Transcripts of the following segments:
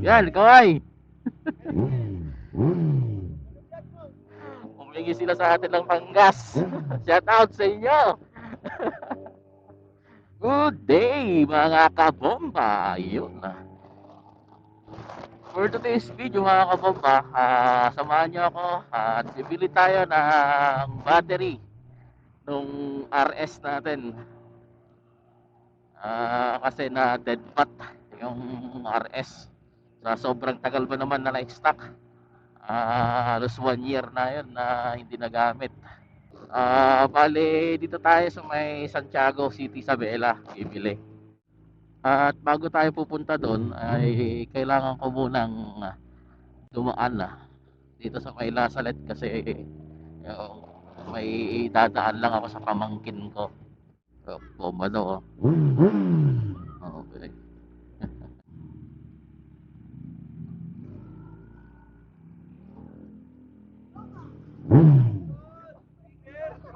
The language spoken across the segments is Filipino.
Yan, kaway. Humingi sila sa atin ng panggas. Shout out sa inyo. Good day mga kabomba. Yun na. For today's video mga kabomba, ah, samahan niyo ako at bibili tayo ng battery nung RS natin. Ah, kasi na dead pat yung RS. Sa sobrang tagal ba naman na na-stock. Ah, halos one year na yun na hindi nagamit. Ah, bale dito tayo sa may Santiago City, Isabela, bibili. At bago tayo pupunta doon ay kailangan ko munang dumaan na dito sa may Lasalet kasi yung, may dadaan lang ako sa pamangkin ko. Oh, daw oh. Okay.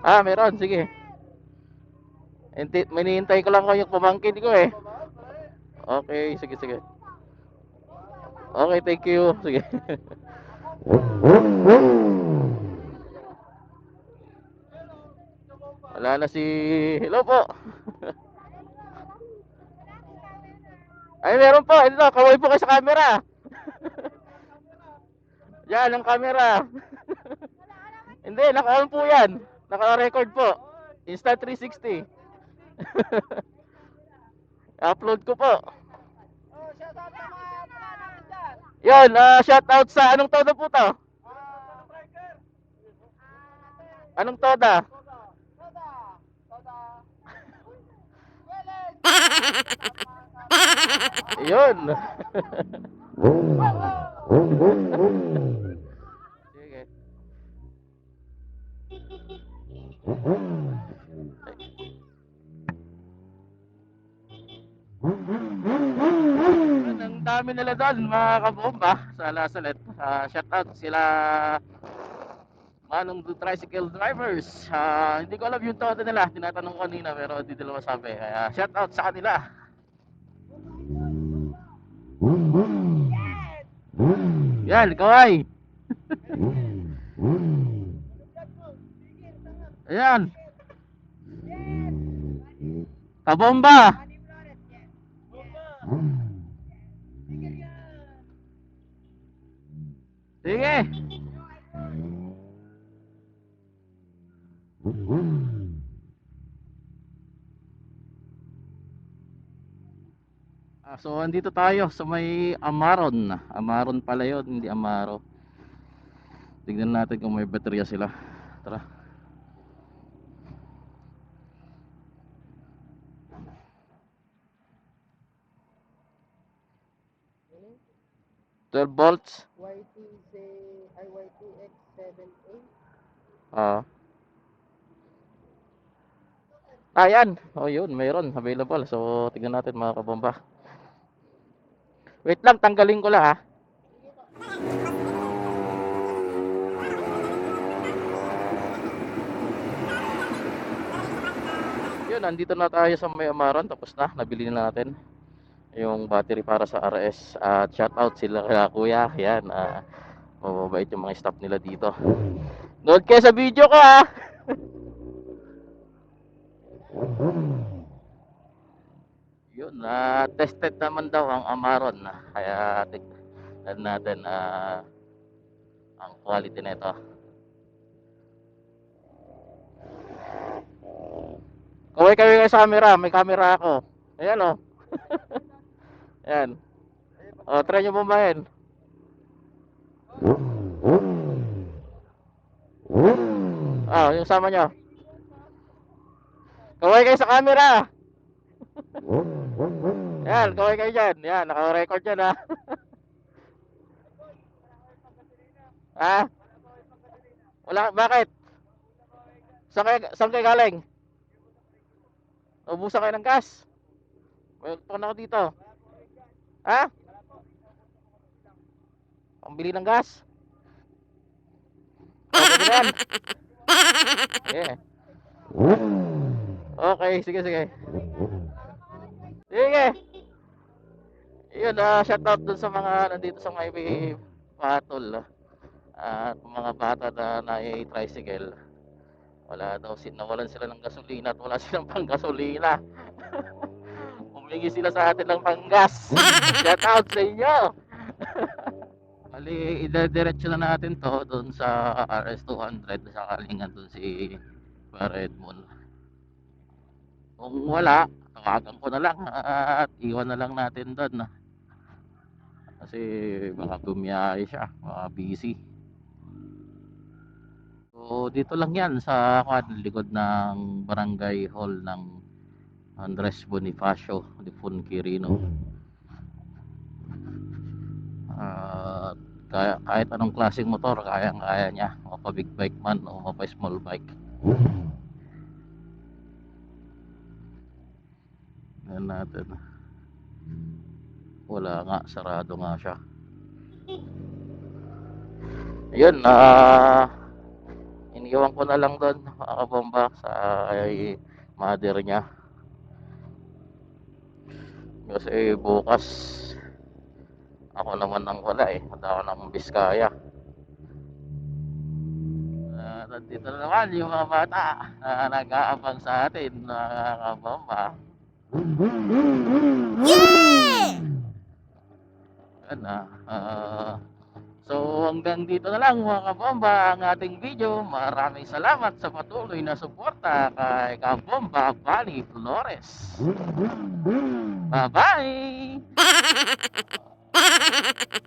Ah, meron. Sige. Hinti, minihintay ko lang yung pamangkin ko eh. Okay, sige, sige. Okay, thank you. Sige. Wala na si... Hello po. Ay, meron po. Ito, kaway po kayo sa camera. Yan, ang camera. Hindi, naka-on po yan. Naka-record po. Insta 360. Upload ko po. Yun, ah, shout out sa anong toda po to? Anong toda? Yun. Ang dami nila doon, mga kabomba sa Lasalet. Uh, shout out sila Manong tricycle drivers. Ah, hindi ko alam yung todo nila. Tinatanong ko kanina pero hindi nila masabi. Kaya shout out sa kanila. Yan, kaway. Ayan. Kabomba. Sige. Ah, so andito tayo sa may Amaron. Amaron pala yun, hindi Amaro. Tignan natin kung may baterya sila. Tara. Twelve volts. YTZ, ay YTX78. Ah. Ah, yan. Oh, yun. Mayroon. Available. So, tignan natin mga kabomba. Wait lang. Tanggalin ko lang ha. Yun. Nandito na tayo sa may Amaran. Tapos na. Nabili na natin yung battery para sa RS. At shout out sila kaya kuya. Yan. Ah, mababait yung mga staff nila dito. Nood kayo sa video ko ha. Yun, na tested naman daw ang Amaron na. Kaya tignan natin ah, ang quality nito. Kaway kaway kayo sa camera, may camera ako. Ayan oh. Ayan. O, try nyo bumahin. Ah, yung sama nyo. Kaway kayo sa camera. Yan, kaway kayo dyan. Yan, naka-record dyan ha. ha? Wala, bakit? Saan kayo, saan kayo galing? Ubusan kayo ng gas? May tukon ako dito. Ha? Pambili ng gas? Okay. Yeah. Okay, sige, sige. Sige. Yun, ah, shoutout dun sa mga nandito sa may patol. At mga bata na nai-tricycle. Wala daw, nawalan sila ng gasolina at wala silang pang gasolina. Humingi sila sa atin ng panggas. Shoutout sa inyo! Bali, idediretso na natin to doon sa RS200 sa kalingan doon si Redmond. Kung wala, tawagan ko na lang at iwan na lang natin doon. Kasi baka bumiyahe siya, baka busy. So dito lang yan sa kwan, likod ng barangay hall ng Andres Bonifacio de Funquirino. At kaya, kahit anong klaseng motor, kayang-kaya niya. Mapa big bike man o mapa small bike. Yan natin. Wala nga, sarado nga siya. Ayun, ah iniwan ko na lang doon mga kabomba sa ay mother niya. Kasi bukas ako naman ang wala eh. Wala ako ng Biskaya. Uh, nandito na naman yung mga bata na nag-aabang sa atin mga kabomba. Yan na. ah, so hanggang dito na lang mga kabomba ang ating video. Maraming salamat sa patuloy na suporta kay Kabomba Bali Flores. Bye-bye!